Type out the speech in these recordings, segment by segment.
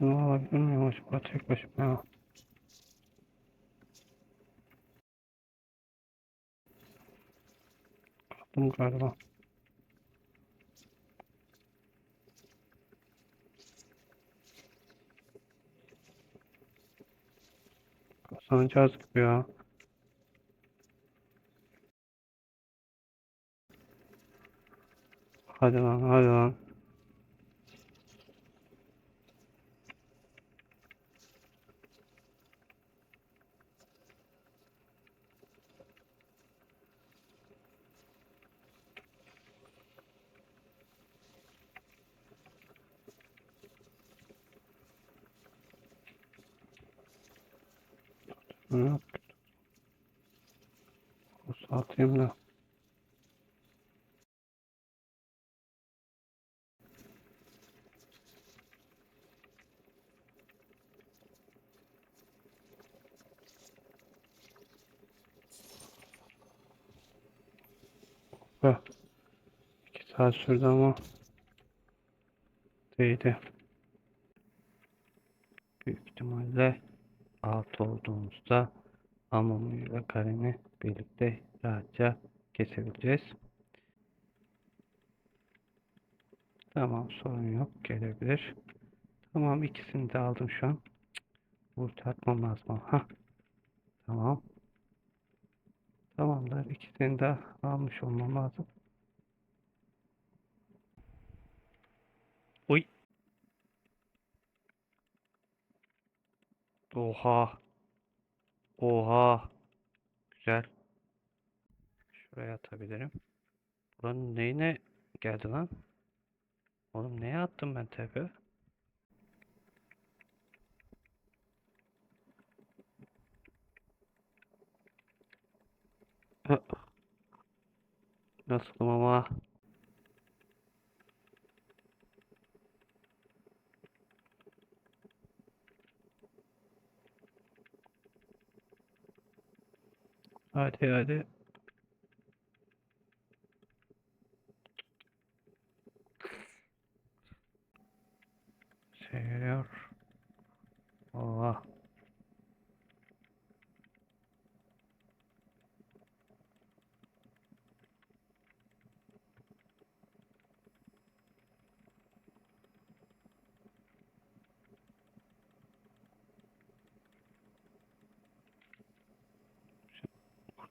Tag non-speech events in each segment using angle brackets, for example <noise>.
Bunu alabilir miyim acaba tek başıma? Aldım galiba. Kazanacağız gibi ya. Hadi lan hadi lan. Yok. Bu satayım da. Heh. İki saat sürdü ama değdi. Büyük ihtimalle alt olduğumuzda ve Karen'i birlikte rahatça kesebileceğiz. Tamam sorun yok gelebilir. Tamam ikisini de aldım şu an. Ulti atmam lazım. Ha. Tamam. Tamamdır. İkisini de almış olmam lazım. Oy. Oha. Oha. Güzel. Şuraya atabilirim. Buranın neyine geldi lan? Oğlum neye attım ben tepe? Hı. Nasılım ama? Hadi hadi. Seviyor. Oha.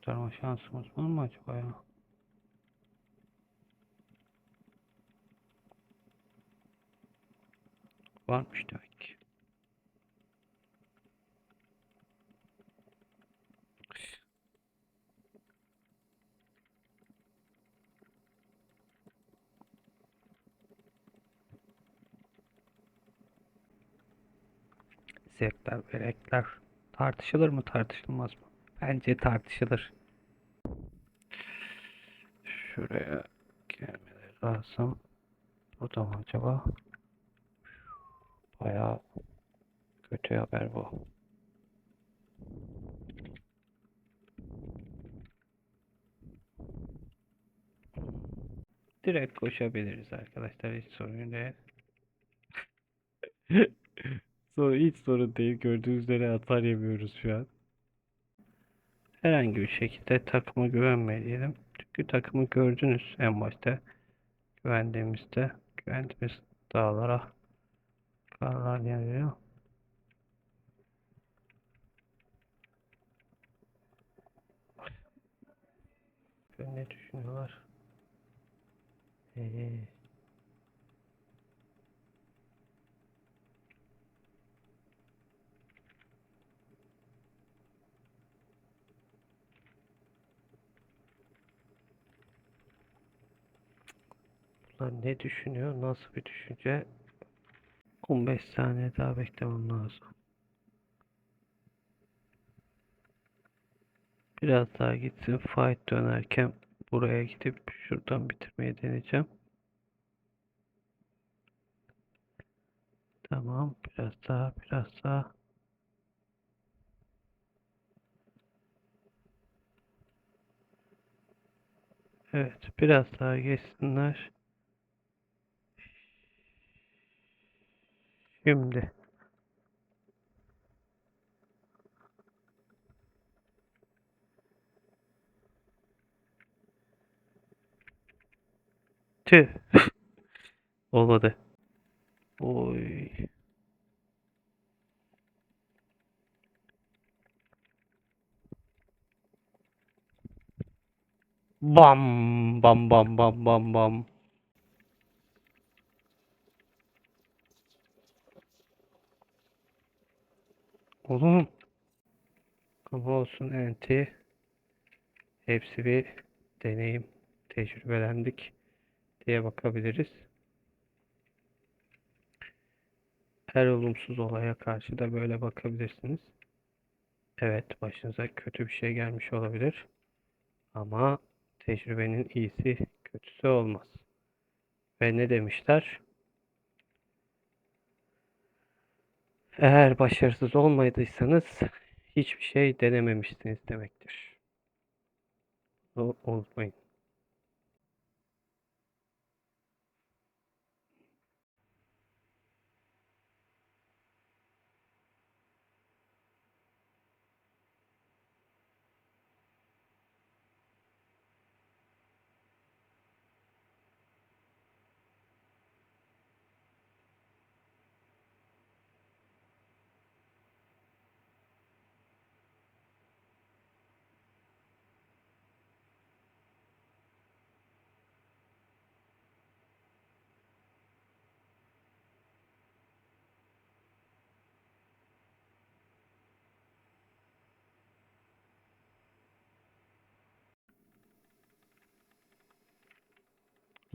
Kurtarma şansımız var mı acaba ya? Varmış demek ki. Zevkler ve tartışılır mı tartışılmaz mı? Bence tartışılır. Şuraya gelmeleri lazım. Burada mı acaba? Bayağı kötü haber bu. Direkt koşabiliriz arkadaşlar hiç sorun değil. <laughs> Sorun, hiç sorun değil. Gördüğünüz üzere atar yemiyoruz şu an. Herhangi bir şekilde takıma güvenmeyelim. Çünkü takımı gördünüz en başta. Güvendiğimizde güvendiğimiz dağlara karlar yağıyor. Ne düşünüyorlar? Ee, Bunlar ne düşünüyor? Nasıl bir düşünce? 15 saniye daha beklemem lazım. Biraz daha gitsin. Fight dönerken buraya gidip şuradan bitirmeyi deneyeceğim. Tamam. Biraz daha, biraz daha. Evet, biraz daha geçsinler. Şimdi. Tüh. <laughs> Olmadı. Oy. Bam bam bam bam bam bam. Oğlum. Ama olsun enti. Hepsi bir deneyim. Tecrübelendik diye bakabiliriz. Her olumsuz olaya karşı da böyle bakabilirsiniz. Evet, başınıza kötü bir şey gelmiş olabilir. Ama tecrübenin iyisi kötüsü olmaz. Ve ne demişler? Eğer başarısız olmadıysanız hiçbir şey denememişsiniz demektir. Bunu unutmayın.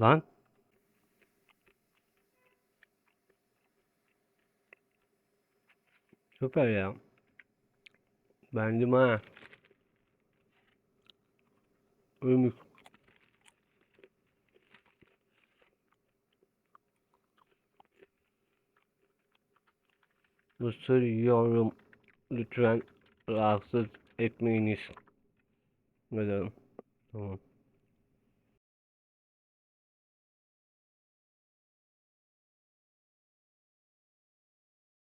Lan. Süper ya. Beğendim ha. Ümük. Mısır yiyorum. Lütfen rahatsız etmeyiniz. Neden? Tamam.